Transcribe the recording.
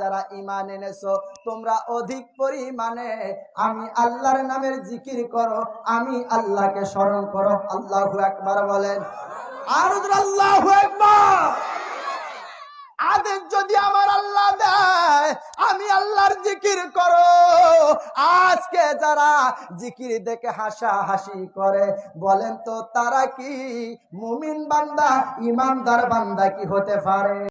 যারা ইমান এনেছো, তোমরা অধিক পরিমাণে আমি আল্লাহর নামের জিকির করো, আমি আল্লাহকে স্মরণ করো। আল্লাহু একবার বলেন। আর আল্লাহু যদি আমার আল্লাহ দেয়, আমি আল্লাহর জিকির করো। আজকে যারা জিকির দেখে হাসা হাসি করে, বলেন তো তারা কি মুমিন বান্দা ইমানদার বান্দা কি হতে পারে?